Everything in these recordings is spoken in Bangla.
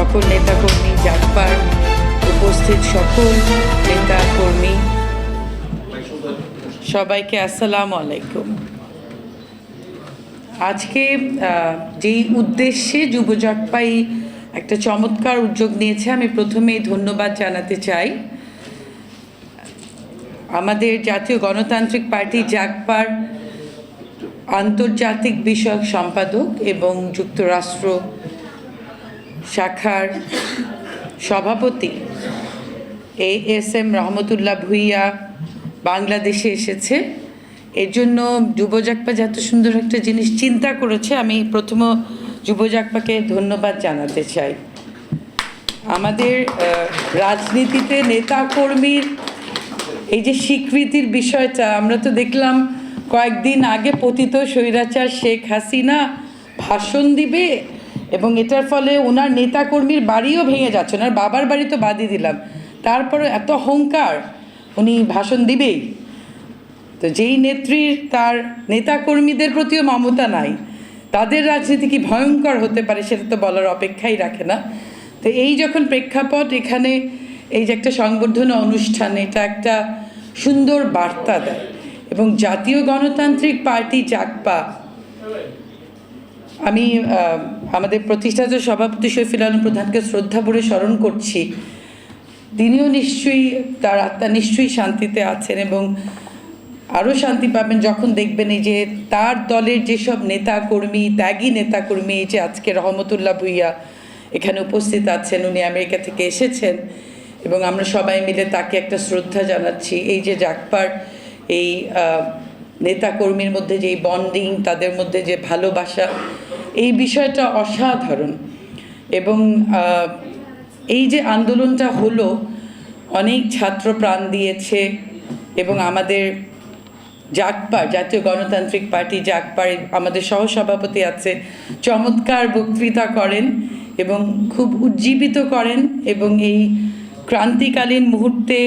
সকল নেতাকর্মী জাতপার উপস্থিত সকল নেতা কর্মী সবাইকে আসসালামু আলাইকুম। আজকে যেই উদ্দেশ্যে যুব জাগপাই একটা চমৎকার উদ্যোগ নিয়েছে, আমি প্রথমেই ধন্যবাদ জানাতে চাই। আমাদের জাতীয় গণতান্ত্রিক পার্টি জাগপার আন্তর্জাতিক বিষয়ক সম্পাদক এবং যুক্তরাষ্ট্র শাখার সভাপতি A S M Rahmatullah Bhuiyan বাংলাদেশে এসেছে। এর জন্য যুবজাকপা যত সুন্দর একটা জিনিস চিন্তা করেছে, আমি প্রথম যুবজাকপাকে ধন্যবাদ জানাতে চাই। আমাদের রাজনীতিতে নেতা কর্মীর এই যে স্বীকৃতির বিষয়টা, আমরা তো দেখলাম কয়েকদিন আগে পতিত স্বৈরাচার শেখ হাসিনা ভাষণ দিবে। এবং এটার ফলে ওনার নেতাকর্মীর বাড়িও ভেঙে যাচ্ছে। ওনার বাবার বাড়ি তো বাদই দিলাম। তারপরে এত অহংকার উনি ভাষণ দিবেই। তো যেই নেত্রীর, তার নেতাকর্মীদের প্রতিও মমতা নাই, তাদের রাজনীতি কি ভয়ঙ্কর হতে পারে সেটা তো বলার অপেক্ষাই রাখে না। তো এই যখন প্রেক্ষাপট, এখানে এই যে একটা সংবর্ধনা অনুষ্ঠান, এটা একটা সুন্দর বার্তা দেয়। এবং জাতীয় গণতান্ত্রিক পার্টি জাকপা আমি আমাদের প্রতিষ্ঠাতা সভাপতি শফিল আলম প্রধানকে শ্রদ্ধা ভরে স্মরণ করছি। তিনিও নিশ্চয়ই তার আত্মা নিশ্চয়ই শান্তিতে আছেন এবং আরও শান্তি পাবেন যখন দেখবেন এই যে তার দলের যেসব নেতা কর্মী ত্যাগী নেতা কর্মী এই যে আজকে রহমতুল্লাহ ভুইয়া এখানে উপস্থিত আছেন উনি আমেরিকা থেকে এসেছেন এবং আমরা সবাই মিলে তাকে একটা শ্রদ্ধা জানাচ্ছি। এই যে জাকপার এই আহ, নেতা কর্মীর মধ্যে যে বন্ডিং তাদের মধ্যে যে ভালোবাসা এই বিষয়টা অসাধারণ। এবং এই যে আন্দোলনটা হলো, অনেক ছাত্র প্রাণ দিয়েছে এবং আমাদের জাগপার, জাতীয় গণতান্ত্রিক পার্টি জাগপার, আমাদের সহসভাপতি আছে, চমৎকার বক্তৃতা করেন এবং খুব উজ্জীবিত করেন এবং এই ক্রান্তিকালীন মুহূর্তে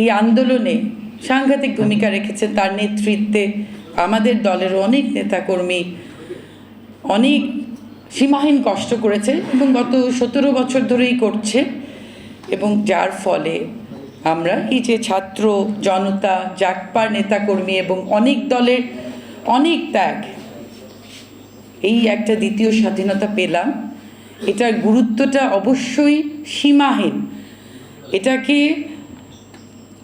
এই আন্দোলনে সাংঘাতিক ভূমিকা রেখেছেন। তার নেতৃত্বে আমাদের দলের অনেক নেতাকর্মী অনেক সীমাহীন কষ্ট করেছে এবং গত সতেরো বছর ধরেই করছে এবং যার ফলে আমরা এই যে ছাত্র জনতা জাকপার নেতাকর্মী এবং অনেক দলের অনেক ত্যাগ, এই একটা দ্বিতীয় স্বাধীনতা পেলাম। এটার গুরুত্বটা অবশ্যই সীমাহীন। এটাকে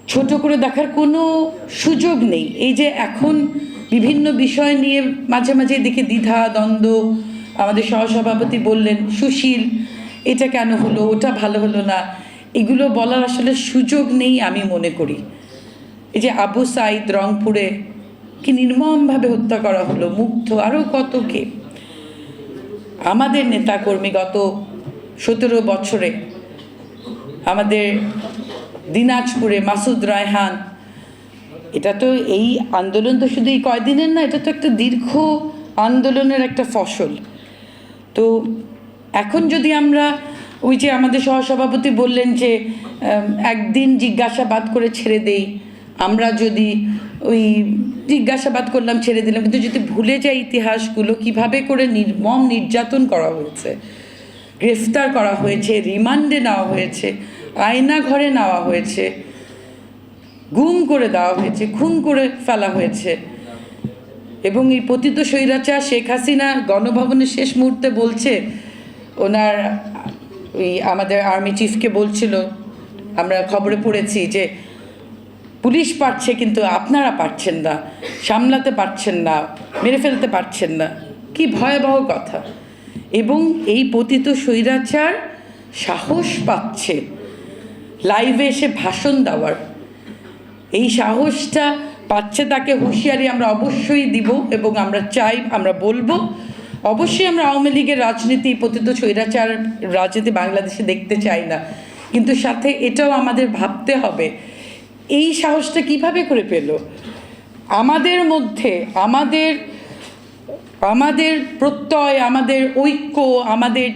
ছোট করে দেখার কোনো সুযোগ নেই। এই যে এখন বিভিন্ন বিষয় নিয়ে মাঝে মাঝে দেখে দ্বিধা, দ্বন্দ্ব, আমাদের সহসভাপতি বললেন, সুশীল, এটা কেন হলো? ওটা ভালো হলো না। এগুলো বলার আসলে সুযোগ নেই আমি মনে করি। এই যে আবু সাইদ রংপুরে কি নির্মমভাবে হত্যা করা হলো, মুগ্ধ আরও কত কে? আমাদের নেতাকর্মী গত সতেরো বছরে আমাদের দিনাজপুরে মাসুদ রায়হান এটা তো এই আন্দোলন তো শুধু এই কয়দিনের না, এটা তো একটা দীর্ঘ আন্দোলনের একটা ফসল। তো এখন যদি আমরা ওই যে আমাদের সহসভাপতি বললেন যে একদিন জিজ্ঞাসাবাদ করে ছেড়ে দেই, আমরা যদি ওই জিজ্ঞাসাবাদ করলাম, ছেড়ে দিলাম, কিন্তু যদি ভুলে যাই ইতিহাসগুলো, কীভাবে করে নির্মম নির্যাতন করা হয়েছে, গ্রেফতার করা হয়েছে, রিমান্ডে নেওয়া হয়েছে আয়না ঘরে নেওয়া হয়েছে গুম করে দেওয়া হয়েছে, খুন করে ফেলা হয়েছে। এবং এই পতিত স্বৈরাচার শেখ হাসিনা গণভবনের শেষ মুহূর্তে বলছে, ওনার ওই আমাদের আর্মি চিফকে বলছিল, আমরা খবরে পড়েছি যে, পুলিশ পারছে কিন্তু আপনারা পারছেন না, সামলাতে পারছেন না, মেরে ফেলতে পারছেন না। কি ভয়াবহ কথা। এবং এই পতিত স্বৈরাচার সাহস পাচ্ছে, লাইভে এসে ভাষণ দেওয়ার। এই সাহসটা পাচ্ছে তাকে হুঁশিয়ারি আমরা অবশ্যই দিব এবং আমরা চাই, আমরা বলব। অবশ্যই আমরা আওয়ামী লীগের রাজনীতি, পতিত স্বৈরাচার রাজনীতি বাংলাদেশে দেখতে চাই না। কিন্তু সাথে এটাও আমাদের ভাবতে হবে, এই সাহসটা কীভাবে করে পেল? আমাদের মধ্যে, আমাদের আমাদের প্রত্যয়, আমাদের ঐক্য, আমাদের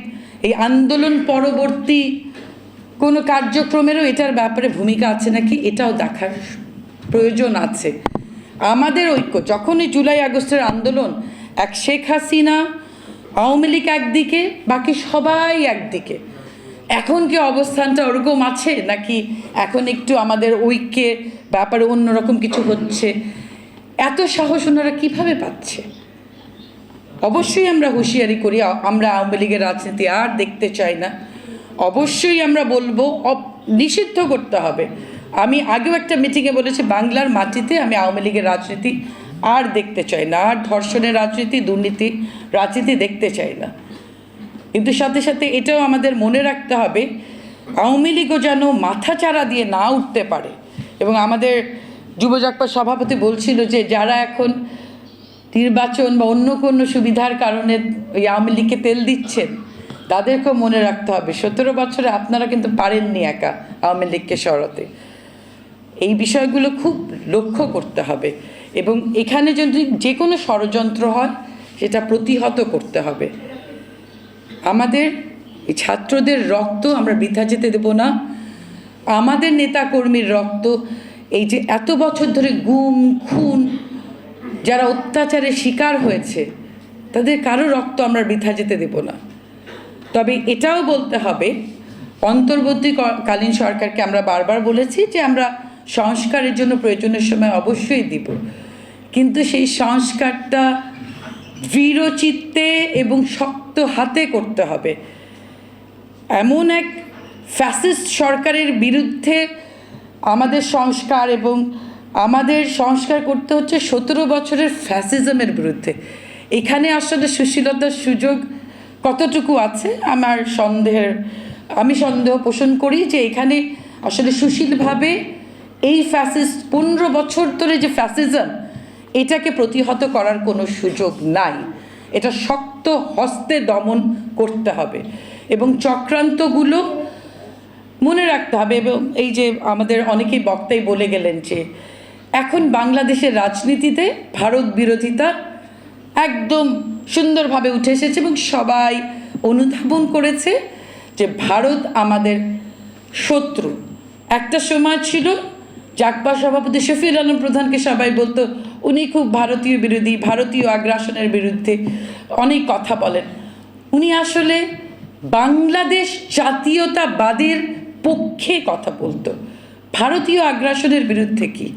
এই আন্দোলন পরবর্তী কোনো কার্যক্রমেরও এটার ব্যাপারে ভূমিকা আছে নাকি? এটাও দেখার প্রয়োজন আছে। আমাদের ঐক্য, যখনই জুলাই আগস্টের আন্দোলন এক শেখ হাসিনা, আওয়ামী লীগ একদিকে, বাকি সবাই একদিকে। এখন কি অবস্থানটা ওরকম আছে, নাকি এখন একটু আমাদের ঐক্যের ব্যাপারে অন্যরকম কিছু হচ্ছে? এত সাহস ওনারা কীভাবে পাচ্ছে? অবশ্যই আমরা হুঁশিয়ারি করি আমরা আওয়ামী লীগের রাজনীতি আর দেখতে চাই না। অবশ্যই আমরা বলব নিষিদ্ধ করতে হবে। আমি আগেও একটা মিটিংয়ে বলেছি, বাংলার মাটিতে আমি আওয়ামী লীগের রাজনীতি আর দেখতে চাই না, আর ধর্ষণের রাজনীতি, দুর্নীতি রাজনীতি দেখতে চাই না। কিন্তু সাথে সাথে এটাও আমাদের মনে রাখতে হবে, আওয়ামী লীগও যেন মাথা চারা দিয়ে না উঠতে পারে। এবং আমাদের যুবজাকপা সভাপতি বলছিল যে, যারা এখন নির্বাচন বা অন্য কোনো সুবিধার কারণে ওই আওয়ামী লীগকে তেল দিচ্ছেন, তাদেরকেও মনে রাখতে হবে। সতেরো বছরে আপনারা কিন্তু পারেননি একা আওয়ামী লীগকে সরাতে। এই বিষয়গুলো খুব লক্ষ্য করতে হবে। এবং এখানে যদি যে কোনো ষড়যন্ত্র হয়, সেটা প্রতিহত করতে হবে। আমাদের ছাত্রদের রক্ত আমরা বৃথা যেতে দেব না। আমাদের নেতাকর্মীর রক্ত, এই যে এত বছর ধরে গুম, খুন, যারা অত্যাচারের শিকার হয়েছে, তাদের কারও রক্ত আমরা বৃথা যেতে দেব না। তবে এটাও বলতে হবে, অন্তর্বর্তীকালীন সরকারকে আমরা বারবার বলেছি যে আমরা সংস্কারের জন্য প্রয়োজনের সময় অবশ্যই দিব। কিন্তু সেই সংস্কারটা দৃঢ় চিত্তে এবং শক্ত হাতে করতে হবে। এমন এক ফ্যাসিস্ট সরকারের বিরুদ্ধে আমাদের সংস্কার এবং আমাদের সংস্কার করতে হচ্ছে সতেরো বছরের ফ্যাসিজমের বিরুদ্ধে। এখানে আসলে সুশীলতার সুযোগ কতটুকু আছে? আমার সন্দেহের, আমি সন্দেহ পোষণ করি যে এখানে আসলে সুশীলভাবে এই ফ্যাসিস্ট পনেরো বছর ধরে যে ফ্যাসিজম এটাকে প্রতিহত করার কোনো সুযোগ নাই। এটা শক্ত হস্তে দমন করতে হবে এবং চক্রান্তগুলো মনে রাখতে হবে এবং এই যে আমাদের অনেকেই বক্তাই বলে গেলেন যে, এখন বাংলাদেশের রাজনীতিতে ভারত বিরোধিতা একদম সুন্দরভাবে উঠে এসেছে এবং সবাই অনুধাবন করেছে যে ভারত আমাদের শত্রু। একটা সময় ছিল জাকপা সভাপতি শফিউল আলম প্রধানকে সবাই বলতো, উনি খুব ভারতীয় বিরোধী, ভারতীয় আগ্রাসনের বিরুদ্ধে অনেক কথা বলেন। উনি আসলে বাংলাদেশ জাতীয়তাবাদের পক্ষে কথা বলতো। ভারতীয় আগ্রাসনের বিরুদ্ধে কি?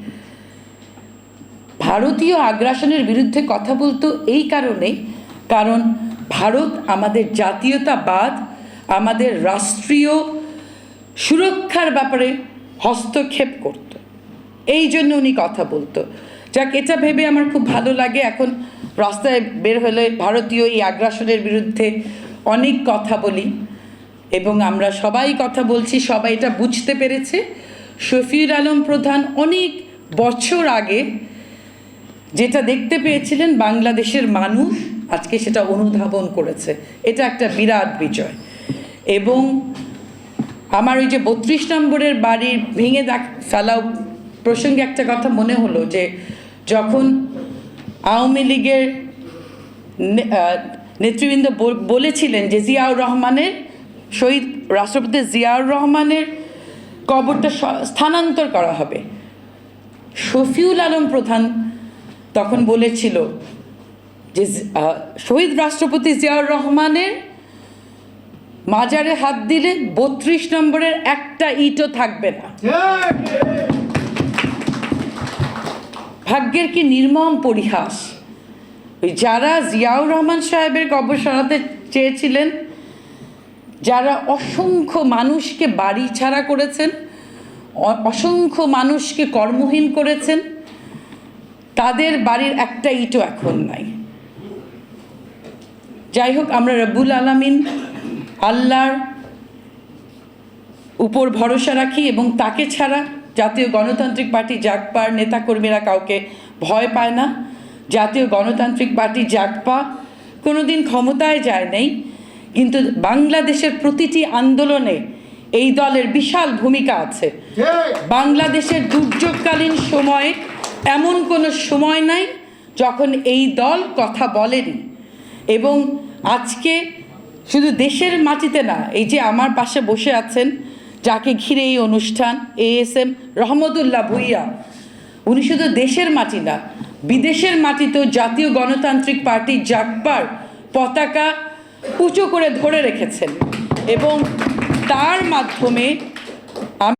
ভারতীয় আগ্রাসনের বিরুদ্ধে কথা বলতো এই কারণে, কারণ ভারত আমাদের জাতীয়তাবাদ, আমাদের রাষ্ট্রীয় সুরক্ষার ব্যাপারে হস্তক্ষেপ করত। এই জন্য উনি কথা বলতো। যাক, এটা ভেবে আমার খুব ভালো লাগে। এখন রাস্তায় বের হলে ভারতীয় এই আগ্রাসনের বিরুদ্ধে অনেক কথা বলি এবং আমরা সবাই কথা বলছি, সবাই এটা বুঝতে পেরেছে। শফিউর আলম প্রধান অনেক বছর আগে যেটা দেখতে পেয়েছিলেন, বাংলাদেশের মানুষ আজকে সেটা অনুধাবন করেছে। এটা একটা বিরাট বিজয়। এবং আমার ওই যে বত্রিশ নম্বরের বাড়ি ভেঙে দেখ ফেলা প্রসঙ্গে একটা কথা মনে হলো যে যখন আওয়ামী লীগের নেতৃবৃন্দ বলেছিলেন যে জিয়াউর রহমানের শহীদ রাষ্ট্রপতি জিয়াউর রহমানের কবরটা স্থানান্তর করা হবে, শফিউল আলম প্রধান তখন বলেছিল যে শহীদ রাষ্ট্রপতি জিয়াউর রহমানের মাজারে হাত দিলে বত্রিশ নম্বরের একটা ইটও থাকবে না। ভাগ্যের কি নির্মম পরিহাস? ওই যারা জিয়াউর রহমান সাহেবের কবর সরাতে চেয়েছিলেন, যারা অসংখ্য মানুষকে বাড়ি ছাড়া করেছেন অসংখ্য মানুষকে কর্মহীন করেছেন, তাদের বাড়ির একটা ইটও এখন নাই। যাই হোক, আমরা রব্বুল আলামিন আল্লাহর উপর ভরসা রাখি এবং তাকে ছাড়া জাতীয় গণতান্ত্রিক পার্টি জাগপার নেতাকর্মীরা কাউকে ভয় পায় না। জাতীয় গণতান্ত্রিক পার্টি জাগপা কোনোদিন ক্ষমতায় যায় নাই। কিন্তু বাংলাদেশের প্রতিটি আন্দোলনে এই দলের বিশাল ভূমিকা আছে। বাংলাদেশের দুর্যোগকালীন সময়ে এমন কোনো সময় নাই যখন এই দল কথা বলেনি। এবং আজকে শুধু দেশের মাটিতে না এই যে আমার পাশে বসে আছেন যাকে ঘিরে এই অনুষ্ঠান A S M Rahmatullah Bhuiyan. উনি শুধু দেশের মাটি না, বিদেশের মাটিতেও জাতীয় গণতান্ত্রিক পার্টি জাকবার পতাকা উঁচু করে ধরে রেখেছেন এবং তার মাধ্যমে